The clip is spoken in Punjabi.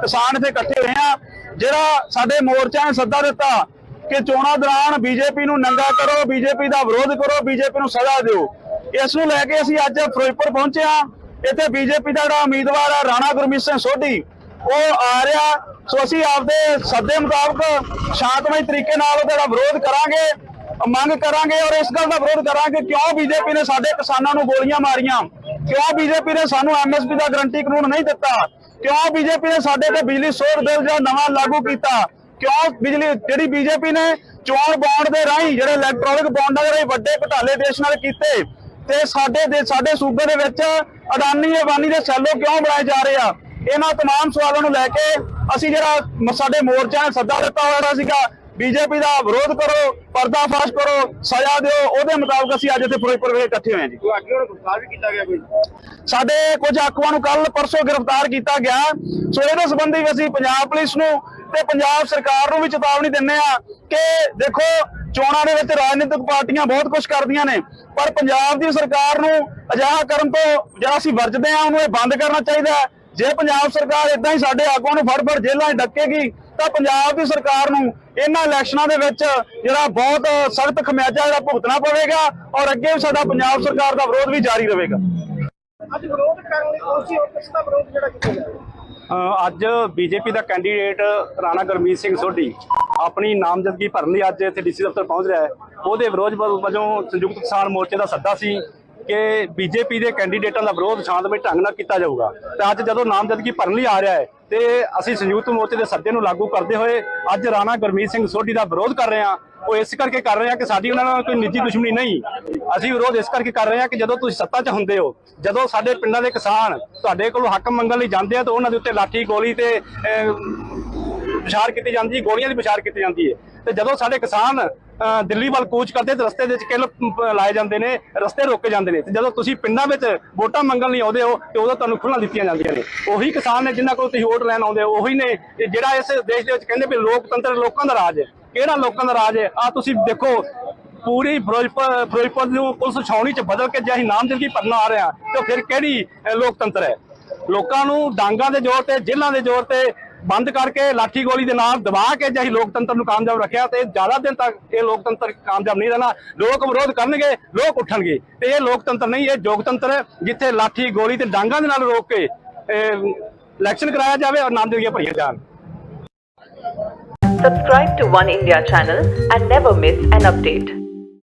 ਕਿਸਾਨ ਇੱਥੇ ਇਕੱਠੇ ਹੋਏ ਆ। ਜਿਹੜਾ ਸਾਡੇ ਮੋਰਚਾ ਨੇ ਸੱਦਾ ਦਿੱਤਾ ਕਿ ਚੋਣਾਂ ਦੌਰਾਨ ਬੀਜੇਪੀ ਨੂੰ ਨੰਗਾ ਕਰੋ, ਬੀਜੇਪੀ ਦਾ ਵਿਰੋਧ ਕਰੋ, ਬੀਜੇਪੀ ਨੂੰ ਸਜ਼ਾ ਦਿਓ। ਇਸ ਨੂੰ ਲੈ ਕੇ ਅਸੀਂ ਅੱਜ ਫਿਰੋਜ਼ਪੁਰ ਪਹੁੰਚੇ ਆ। ਇੱਥੇ ਬੀਜੇਪੀ ਦਾ ਜਿਹੜਾ ਉਮੀਦਵਾਰ ਹੈ ਰਾਣਾ ਗੁਰਮੀਤ ਸਿੰਘ ਸੋਢੀ, ਉਹ ਆ ਰਿਹਾ। ਸੋ ਅਸੀਂ ਆਪਦੇ ਸੱਦੇ ਮੁਤਾਬਕ ਸ਼ਾਂਤਮਈ ਤਰੀਕੇ ਨਾਲ ਉਹਦਾ ਜਿਹੜਾ ਵਿਰੋਧ ਕਰਾਂਗੇ, ਮੰਗ ਕਰਾਂਗੇ ਔਰ ਇਸ ਗੱਲ ਦਾ ਵਿਰੋਧ ਕਰਾਂਗੇ, ਕਿਉਂ ਬੀਜੇਪੀ ਨੇ ਸਾਡੇ ਕਿਸਾਨਾਂ ਨੂੰ ਗੋਲੀਆਂ ਮਾਰੀਆਂ? ਕਿਉਂ ਬੀਜੇਪੀ ਨੇ ਸਾਨੂੰ ਐਮਐਸਪੀ ਦਾ ਗਰੰਟੀ ਕਾਨੂੰਨ ਨਹੀਂ ਦਿੱਤਾ? ਕਿਉਂ ਬੀਜੇਪੀ ਨੇ ਸਾਡੇ ਤੇ ਬਿਜਲੀ ਸੋਧ ਬਿੱਲ ਜਿਹੜਾ ਨਵਾਂ ਲਾਗੂ ਕੀਤਾ ਕਿਉਂ ਬਿਜਲੀ ਜਿਹੜੀ ਬੀਜੇਪੀ ਨੇ ਚੋਣ ਬੌਂਡ ਦੇ ਰਾਹੀਂ ਜਿਹੜੇ ਇਲੈਕਟ੍ਰੋਨਿਕ ਬੌਂਡਾਂ ਦੇ ਰਾਹੀਂ ਵੱਡੇ ਘਟਾਲੇ ਦੇਸ਼ ਨਾਲ ਕੀਤੇ ਤੇ ਸਾਡੇ ਦੇ ਸਾਡੇ ਸੂਬੇ ਦੇ ਵਿੱਚ ਅਡਾਨੀ ਅਬਾਨੀ ਦੇ ਸੈਲੋ ਕਿਉਂ ਬਣਾਏ ਜਾ ਰਹੇ ਆ ਇਹਨਾਂ तमाम ਸਵਾਲਾਂ ਨੂੰ ਲੈ ਕੇ ਅਸੀਂ ਜਿਹੜਾ ਮ- ਸਾਡੇ ਮੋਰਚਾ ਨੇ ਸੱਦਾ ਦਿੱਤਾ ਹੋਇਆ ਸੀਗਾ ਬੀਜੇਪੀ ਦਾ ਵਿਰੋਧ ਕਰੋ ਪਰਦਾਫਾਸ਼ ਕਰੋ ਸਜ਼ਾ ਦਿਓ ਉਹਦੇ ਮੁਤਾਬਕ ਅਸੀਂ ਅੱਜ ਇੱਥੇ ਫਿਰੋਜ਼ਪੁਰ ਵਿਖੇ ਇਕੱਠੇ ਹੋਏ ਹਾਂ ਜੀ। ਕੋਈ ਅੱਗੇ ਹੁਣ ਗ੍ਰਿਫਤਾਰ ਵੀ ਕੀਤਾ ਗਿਆ ਕੋਈ? ਸਾਡੇ ਕੁਝ ਆਗੂਆਂ ਨੂੰ ਕੱਲ ਪਰਸੋਂ ਗ੍ਰਿਫਤਾਰ ਕੀਤਾ ਗਿਆ। ਸੋ ਇਹਦੇ ਸੰਬੰਧੀ ਵੀ ਅਸੀਂ ਪੰਜਾਬ ਪੁਲਿਸ ਨੂੰ ਤੇ ਪੰਜਾਬ ਸਰਕਾਰ ਨੂੰ ਵੀ ਚੇਤਾਵਨੀ ਦਿੰਨੇ ਆ ਕਿ ਦੇਖੋ ਚੋਣਾਂ ਦੇ ਵਿੱਚ ਰਾਜਨੀਤਿਕ ਪਾਰਟੀਆਂ ਬਹੁਤ ਕੁਝ ਕਰਦੀਆਂ ਨੇ ਪਰ ਪੰਜਾਬ ਦੀ ਸਰਕਾਰ ਨੂੰ ਅਜਿਹਾ ਕਰਨ ਤੋਂ ਜਿਹੜਾ ਅਸੀਂ ਵਰਜਦੇ ਆ ਉਹਨੂੰ ਇਹ ਬੰਦ ਕਰਨਾ ਚਾਹੀਦਾ ਜੇ ਪੰਜਾਬ ਸਰਕਾਰ ਇਦਾਂ ਹੀ ਸਾਡੇ ਆਗੂਆਂ ਨੂੰ ਫੜ ਫੜ ਜੇਲ੍ਹਾਂ 'ਚ ਡੱਕੇਗੀ ਤਾਂ ਪੰਜਾਬ ਦੀ ਸਰਕਾਰ ਨੂੰ ਇਹਨਾਂ ਇਲੈਕਸ਼ਨਾਂ ਦੇ ਵਿੱਚ ਜਿਹੜਾ ਬਹੁਤ ਸਖਤ ਖਮਿਆਜਾ ਜਿਹੜਾ ਭੁਗਤਣਾ ਪਵੇਗਾ ਔਰ ਅੱਗੇ ਵੀ ਸਾਡਾ ਪੰਜਾਬ ਸਰਕਾਰ ਦਾ ਵਿਰੋਧ ਵੀ ਜਾਰੀ ਰਹੇਗਾ। ਅੱਜ ਵਿਰੋਧ ਕਰਨ ਲਈ ਕੋਸ਼ਿਸ਼ ਹੋਰ ਕਿਸ ਦਾ ਵਿਰੋਧ ਜਿਹੜਾ ਕੀਤਾ ਜਾ ਰਿਹਾ। ਅੱਜ ਬੀਜੇਪੀ ਦਾ ਕੈਂਡੀਡੇਟ ਰਾਣਾ ਗੁਰਮੀਤ ਸਿੰਘ ਸੋਢੀ ਆਪਣੀ ਨਾਮਜ਼ਦਗੀ ਭਰਨ ਲਈ ਅੱਜ ਇੱਥੇ ਡੀਸੀ ਦਫ਼ਤਰ ਪਹੁੰਚ ਰਿਹਾ ਹੈ। ਉਹਦੇ ਵਿਰੋਧ ਵਜੋਂ ਸੰਯੁਕਤ ਕਿਸਾਨ ਮੋਰਚੇ ਦਾ ਸੱਦਾ ਸੀ ਕਿ ਬੀਜੇਪੀ ਦੇ ਕੈਂਡੀਡੇਟਾਂ ਦਾ ਵਿਰੋਧ ਸ਼ਾਂਤਮਈ ਢੰਗ ਨਾਲ ਕੀਤਾ ਜਾਊਗਾ। ਤੇ ਅੱਜ ਜਦੋਂ ਨਾਮਜ਼ਦਗੀ ਭਰਨ ਲਈ ਆ ਰਿਹਾ ਹੈ ਤੇ ਅਸੀਂ ਸੰਯੁਕਤ ਮੋਰਚੇ ਦੇ ਸੱਦੇ ਨੂੰ ਲਾਗੂ ਕਰਦੇ ਹੋਏ ਅੱਜ ਰਾਣਾ ਗੁਰਮੀਤ ਸਿੰਘ ਸੋਢੀ ਦਾ ਵਿਰੋਧ ਕਰ ਰਹੇ ਹਾਂ। ਉਹ ਇਸ ਕਰਕੇ ਕਰ ਰਹੇ ਹਾਂ ਕਿ ਸਾਡੀ ਉਹਨਾਂ ਨਾਲ ਕੋਈ ਨਿੱਜੀ ਦੁਸ਼ਮਣੀ ਨਹੀਂ। ਅਸੀਂ ਵਿਰੋਧ ਇਸ ਕਰਕੇ ਕਰ ਰਹੇ ਹਾਂ ਕਿ ਜਦੋਂ ਤੁਸੀਂ ਸੱਤਾ 'ਚ ਹੁੰਦੇ ਹੋ, ਜਦੋਂ ਸਾਡੇ ਪਿੰਡਾਂ ਦੇ ਕਿਸਾਨ ਤੁਹਾਡੇ ਕੋਲੋਂ ਹੱਕ ਮੰਗਣ ਲਈ ਜਾਂਦੇ ਆ ਤਾਂ ਉਹਨਾਂ ਦੇ ਉੱਤੇ ਲਾਠੀ ਗੋਲੀ ਤੇ ਅਹ, ਕੀਤੀ ਜਾਂਦੀ ਹੈ ਗੋਲੀਆਂ ਦੀ ਵਿਚਾਰ ਕੀਤੀ ਜਾਂਦੀ ਹੈ। ਤੇ ਜਦੋਂ ਸਾਡੇ ਕਿਸਾਨ ਦਿੱਲੀ ਵੱਲ ਕੂਚ ਕਰਦੇ ਤੇ ਰਸਤੇ ਦੇ ਵਿੱਚ ਕਿੱਲ ਲਾਏ ਜਾਂਦੇ ਨੇ ਰਸਤੇ ਰੋਕੇ ਜਾਂਦੇ ਨੇ ਤੇ ਜਦੋਂ ਤੁਸੀਂ ਪਿੰਡਾਂ ਵਿੱਚ ਵੋਟਾਂ ਮੰਗਣ ਲਈ ਆਉਂਦੇ ਹੋ ਤੇ ਉਦੋਂ ਤੁਹਾਨੂੰ ਖੁੱਲ੍ਹਾਂ ਦਿੱਤੀਆਂ ਜਾਂਦੀਆਂ ਨੇ। ਉਹੀ ਕਿਸਾਨ ਨੇ ਜਿਨ੍ਹਾਂ ਕੋਲ ਤੁਸੀਂ ਵੋਟ ਲੈਣ ਆਉਂਦੇ ਹੋ ਉਹੀ ਨੇ ਜਿਹੜਾ ਇਸ ਦੇਸ਼ ਦੇ ਵਿੱਚ ਕਹਿੰਦੇ ਵੀ ਲੋਕਤੰਤਰ ਲੋਕਾਂ ਦਾ ਰਾਜ ਹੈ। ਕਿਹੜਾ ਲੋਕਾਂ ਦਾ ਰਾਜ ਹੈ? ਆ ਤੁਸੀਂ ਦੇਖੋ ਪੂਰੀ ਫਿਰੋਜ਼ਪੁਰ ਫਿਰੋਜ਼ਪੁਰ ਨੂੰ ਪੁਲਿਸ ਛਾਉਣੀ ਚ ਬਦਲ ਕੇ ਜੇ ਅਸੀਂ ਨਾਮਜ਼ਦਗੀ ਭਰਨ ਆ ਰਹੇ ਹਾਂ ਤੇ ਫਿਰ ਕਿਹੜੀ ਲੋਕਤੰਤਰ ਹੈ? ਲੋਕਾਂ ਨੂੰ ਡਾਂਗਾਂ ਦੇ ਜ਼ੋਰ ਤੇ ਜੇਲ੍ਹਾਂ ਦੇ ਜ਼ੋਰ ਤੇ ਬੰਦ ਕਰਕੇ ਲਾਠੀ ਗੋਲੀ ਦੇ ਨਾਲ ਦਬਾ ਕੇ ਜੇ ਅਸੀਂ ਲੋਕਤੰਤਰ ਨੂੰ ਕਾਮਯਾਬ ਰੱਖਿਆ ਤੇ ਜ਼ਿਆਦਾ ਦਿਨ ਤੱਕ ਇਹ ਲੋਕਤੰਤਰ ਕਾਮਯਾਬ ਨਹੀਂ ਰਹਿਣਾ, ਲੋਕ ਵਿਰੋਧ ਕਰਨਗੇ, ਲੋਕ ਉੱਠਣਗੇ ਤੇ ਇਹ ਲੋਕਤੰਤਰ ਨਹੀਂ, ਇਹ ਜੋਗਤੰਤਰ ਹੈ ਜਿੱਥੇ ਲਾਠੀ ਗੋਲੀ ਤੇ ਡਾਂਗਾਂ ਦੇ ਨਾਲ ਰੋਕ ਕੇ ਇਲੈਕਸ਼ਨ ਕਰਾਇਆ ਜਾਵੇ ਔਰ ਨਾਮਜ਼ਦਗੀਆਂ ਭਰੀਆਂ ਜਾਣ Subscribe to One India channel and never miss an update.